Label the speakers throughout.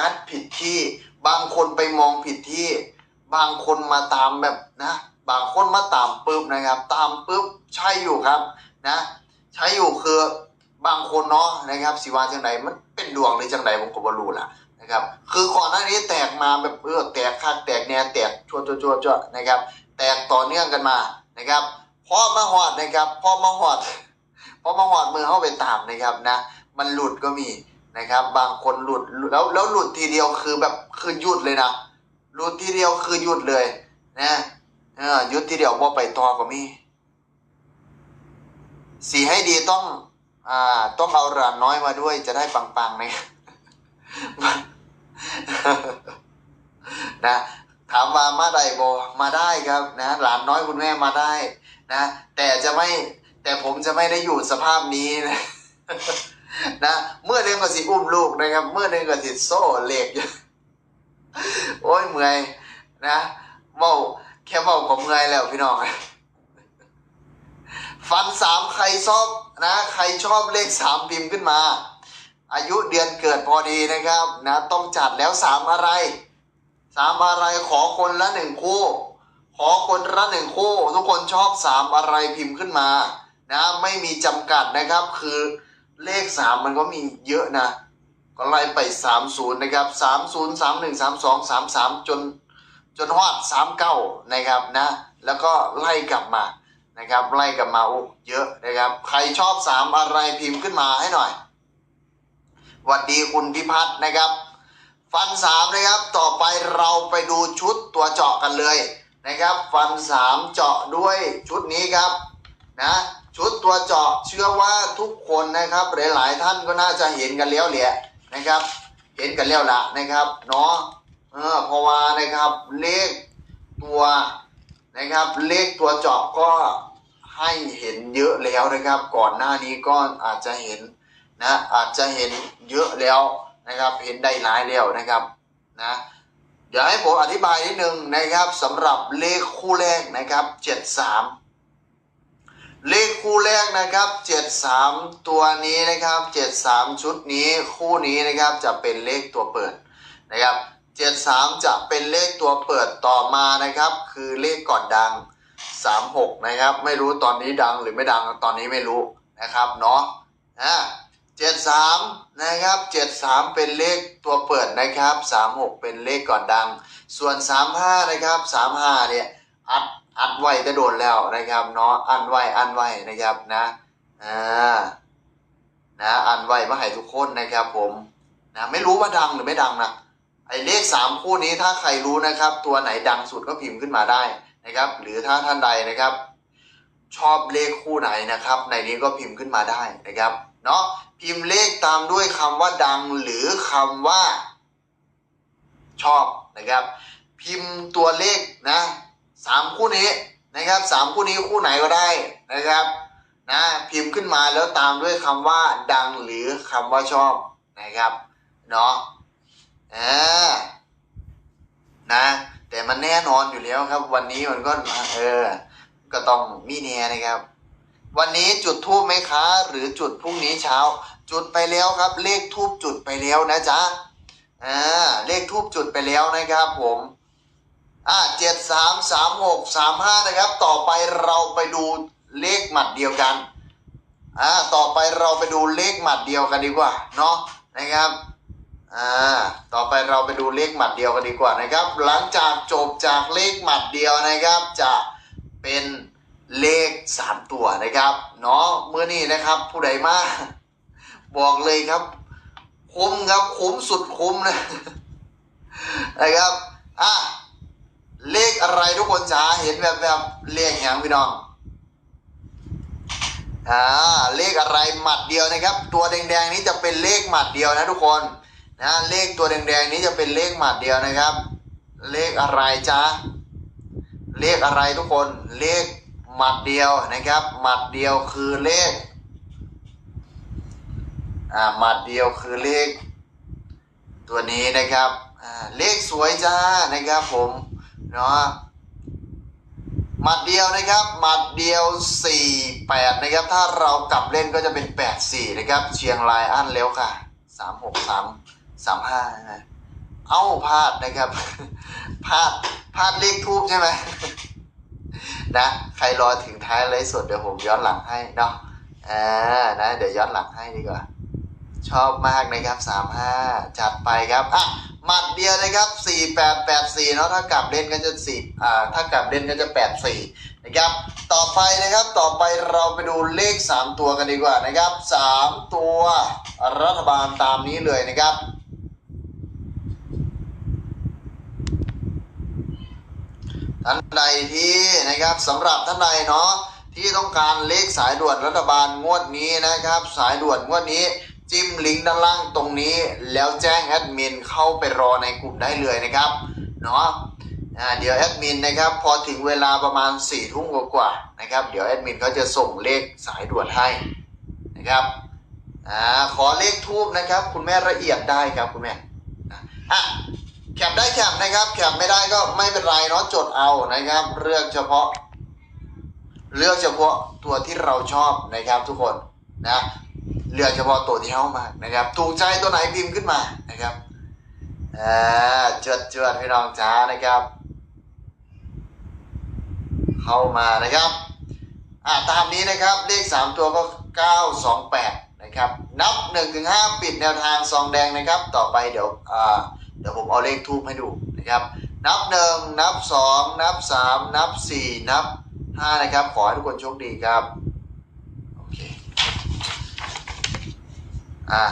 Speaker 1: กัสผิดที่ บางคนไปมองผิดที่ บางคนมาตามแบบนะ บางคนมาตามปุ๊บนะครับ ตามปุ๊บใช่อยู่ครับนะ ใช่อยู่คือบางคนเนาะนะครับสิวาจังไหนมันเป็นดวงหรือจังไหนผมก็บ่รู้ล่ะนะครับ คือก่อนหน้านี้แตกมาแบบเออแตกคักแตกแนวแตกชัวชัวชัวชัวนะครับ แตกต่อเนื่องกันมานะครับพอมาหอดนะครับพอมาหอดพอมาหอดมือเข้าไปตามนะครับนะ มันหลุดก็มี นะครับ บางคนหลุดแล้วแล้วหลุดทีเดียวคือแบบคือหยุดเลยนะหลุดทีเดียวคือหยุดเลยนะเออหยุดทีเดียวว่าไปต่อก็มีสีให้ดีต้อง อ่า ต้องเอาหลานน้อยมาด้วยจะได้ปังๆนะนะถามว่ามาได้บอมาได้ครับนะหลานน้อยคุณแม่มาได้ นะ แต่จะไม่แต่ผมจะไม่ได้อยู่สภาพนี้นะ นะเมื่อหนึงก็สิอุ้มลูกนะครับ เมื่อหนึงก็สิโซ่เหล็กโอ้ยเมื่อยนะเมาแค่เมาก็เมื่อยแล้วพี่น้องฟันสามใครชอบนะใครชอบเลขสามพิมพ์ขึ้นมา อายุเดือนเกิดพอดีนะครับนะต้องจัดแล้วสามอะไรสามอะไรขอคนละหนึ่งคู่ ขอคนละหนึ่งคู่ ทุกคนชอบสามอะไรพิมพ์ขึ้นมา นะ ไม่มีจำกัดนะครับคือ เลขสามมันก็มีเยอะนะ ก็ไล่ไปสามศูนย์นะครับสามศูนย์สามหนึ่งสามสองสามสามจนจนฮอดสามเก้านะครับนะ แล้วก็ไล่กลับมานะครับไล่กลับมาโอ้เยอะนะครับ ใครชอบสามอะไรพิมพ์ขึ้นมาให้หน่อยหวัดดีคุณพิพัฒน์นะครับ ฟันสามนะครับ ต่อไปเราไปดูชุดตัวเจาะกันเลยนะครับ ฟันสามเจาะด้วยชุดนี้ครับนะ ชุดตัวเจาะเชื่อว่าทุกคนนะครับ หลาย ๆ ท่านก็น่าจะเห็นกันแล้วแหละนะครับ เห็นกันแล้วละนะครับเนาะเออเพราะว่านะครับเลขตัวนะครับ เลขตัวเจาะก็ให้เห็นเยอะแล้วนะครับ ก่อนหน้านี้ก็อาจจะเห็นนะอาจจะเห็นเยอะแล้วนะครับ เห็นได้หลายแล้วนะครับนะเดี๋ยวให้ผมอธิบายนิดนึงนะครับสำหรับเลขคู่แรกนะครับเจ็ดสาม เลขคู่แรกนะครับ 73 ตัวนี้นะครับ 73 ชุดนี้คู่นี้นะครับจะเป็นเลขตัวเปิดนะครับ 73 จะเป็นเลขตัวเปิดต่อมานะครับ คือเลขก่อนดัง 36 นะครับ ไม่รู้ตอนนี้ดังหรือไม่ดังตอนนี้ไม่รู้นะครับเนาะอ่า73 นะครับ 73 เป็นเลขตัวเปิดนะครับ 36 เป็นเลขก่อนดัง ส่วน 35 นะครับ 35 เนี่ยอัด อัดไว้จะโดนแล้วนะครับเนาะอันไว้อันไว้นะครับนะอ่านะอันไว้มาให้ทุกคนนะครับ ผมนะไม่รู้ว่าดังหรือไม่ดังนะไอเลขสามคู่นี้ถ้าใครรู้นะครับ ตัวไหนดังสุดก็พิมพ์ขึ้นมาได้นะครับ หรือถ้าท่านใดนะครับ ชอบเลขคู่ไหนนะครับ ในนี้ก็พิมพ์ขึ้นมาได้นะครับเนาะพิมพ์เลขตามด้วยคำว่าดังหรือคำว่า ชอบนะครับ พิมพ์ตัวเลขนะ สามคู่นี้นะครับสามคู่นี้คู่ไหนก็ได้นะครับนะพิมพ์ขึ้นมาแล้วตามด้วยคำว่าดังหรือคำว่าชอบนะครับเนาะอ่านะแต่มันแน่นอนอยู่แล้วครับ วันนี้มันก็เออก็ต้องมีแน่นะครับ วันนี้จุดทูบไหมคะ หรือจุดพรุ่งนี้เช้า จุดไปแล้วครับ เลขทูบจุดไปแล้วนะจ๊ะอ่าเลขทูบจุดไปแล้วนะครับผม อ่าเจ็ดสามสามหกสามห้านะครับ ต่อไปเราไปดูเลขหมัดเดียวกันอ่าต่อไปเราไปดูเลขหมัดเดียวกันดีกว่าเนาะนะครับอ่าต่อไปเราไปดูเลขหมัดเดียวกันดีกว่านะครับ หลังจากจบจากเลขหมัดเดียวนะครับ จะเป็นเลขสามตัวนะครับเนาะเมื่อนี้นะครับผู้ใดมาบอกเลยครับคุ้มครับคุ้มสุดคุ้มนะนะครับอะ เลขอะไรทุกคนจ๋าเห็นแบบแบบเลขอย่างพี่น้อง อ่า เลขอะไรหมัดเดียวนะครับ ตัวแดงๆนี้จะเป็นเลขหมัดเดียวนะทุกคนนะเลขตัวแดงๆนี้จะเป็นเลขหมัดเดียวนะครับ เลขอะไรจ๊ะเลขอะไรทุกคนเลขหมัดเดียวนะครับ หมัดเดียวคือเลขอ่าหมัดเดียวคือเลข ตัวนี้นะครับอ่าเลขสวยจ้านะครับผม เนาะหมัดเดียวนะครับหมัดเดียว 4 8 นะครับ ถ้าเรากลับเล่นก็จะเป็น 8 4 นะครับ เชียงรายอั้นแล้วค่ะ 3 6 3 3 5นะเอ้าพลาดนะครับพลาดพลาดเลขทูบใช่ไหมนะใครรอถึงท้ายไลฟ์สดเดี๋ยวผมย้อนหลังให้เนาะอ่านะ เดี๋ยวย้อนหลังให้ดีกว่า ชอบมากนะครับสามห้าจัดไปครับ อะ หมัดเดียวนะครับสี่แปดแปดสี่เนาะ ถ้ากลับเล่นก็จะสี่อ่า ถ้ากลับเล่นก็จะแปดสี่นะครับ ต่อไปนะครับ ต่อไปเราไปดูเลขสามตัวกันดีกว่านะครับสามตัวรัฐบาลตามนี้เลยนะครับ ท่านใดที่นะครับสำหรับท่านใดเนาะที่ต้องการเลขสายด่วนรัฐบาลงวดนี้นะครับ สายด่วนงวดนี้ จิ้มลิงก์ด้านล่างตรงนี้ แล้วแจ้งแอดมินเข้าไปรอในกลุ่มได้เลยนะครับเนาะเดี๋ยวแอดมินนะครับพอถึงเวลาประมาณ4ี่ทุ่มกว่าๆนะครับเดี๋ยวแอดมินเขาจะส่งเลขสายด่วนให้นะครับอขอเลขทูบนะครับ คุณแม่ละเอียดได้ครับคุณแม่อะแคปได้แคปนะครับแคปไม่ได้ก็ไม่เป็นไรเนาะจดเอานะครับเลือกเฉพาะ เลือกเฉพาะตัวที่เราชอบนะครับทุกคนนะ เลือกเฉพาะตัวที่เข้ามานะครับ ถูกใจตัวไหนพิมพ์ขึ้นมานะครับอ่าเจือดเจือดพี่น้องจ้านะครับ เข้ามานะครับอ่าตามนี้นะครับเลขสามตัวก็เก้าสองแปดนะครับ นับหนึ่งถึงห้าปิดแนวทางซองแดงนะครับ ต่อไปเดี๋ยวอ่าเดี๋ยวผมเอาเลขทูบให้ดูนะครับ นับหนึ่งนับสองนับสามนับสี่นับห้านะครับ ขอให้ทุกคนโชคดีครับ โอเค อ่า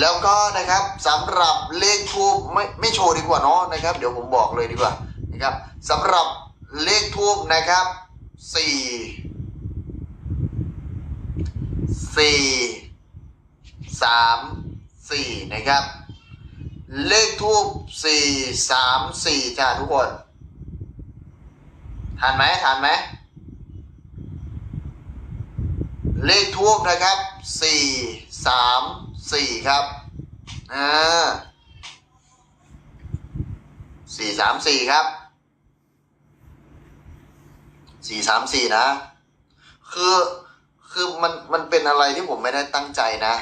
Speaker 1: แล้วก็นะครับสำหรับเลขทูบไม่ไม่โชว์ดีกว่าเนาะนะครับ เดี๋ยวผมบอกเลยดีกว่านะครับสำหรับเลขทูบนะครับสี่สี่สามสี่นะครับ เลขทูบสี่สามสี่จ้าทุกคนทันไหมทันไหมเลขทูบนะครับสี่สาม สี่ครับอ่าสี่สามสี่ครับสี่สามสี่นะ คือคือมันมันเป็นอะไรที่ผมไม่ได้ตั้งใจนะ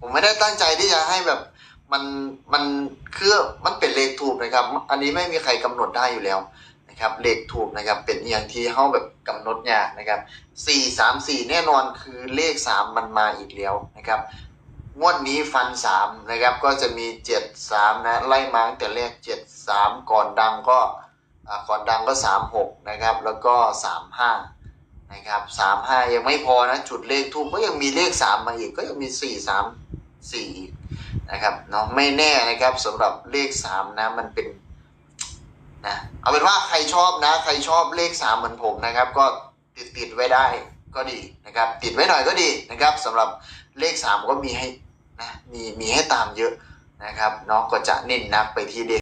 Speaker 1: ผมไม่ได้ตั้งใจที่จะให้แบบมันมันคือมันเป็นเลขถูกนะครับ อันนี้ไม่มีใครกำหนดได้อยู่แล้วนะครับเลขถูกนะครับ เป็นอย่างที่เขาแบบกำหนดยากนะครับสี่สามสี่แน่นอนคือเลขสามมันมาอีกแล้วนะครับ งวดนี้ฟันสามนะครับ ก็จะมีเจ็ดสามนะไล่มาตั้งแต่เลขเจ็ดสามก่อนดังก็ก่อนดังก็สามหกนะครับ แล้วก็สามห้านะครับสามห้ายังไม่พอนะ จุดเลขทูบก็ยังมีเลขสามมาอีกก็ยังมีสี่สามสี่อีกนะครับเนาะไม่แน่นะครับสำหรับเลขสามนะมันเป็นนะเอาเป็นว่าใครชอบนะ ใครชอบเลขสามเหมือนผมนะครับ ก็ติดติดไว้ได้ก็ดีนะครับ ติดไว้หน่อยก็ดีนะครับสำหรับ เลขสามก็มีให้นะมีมีให้ตามเยอะนะครับน้องก็จะเน้นนักไปที่เลข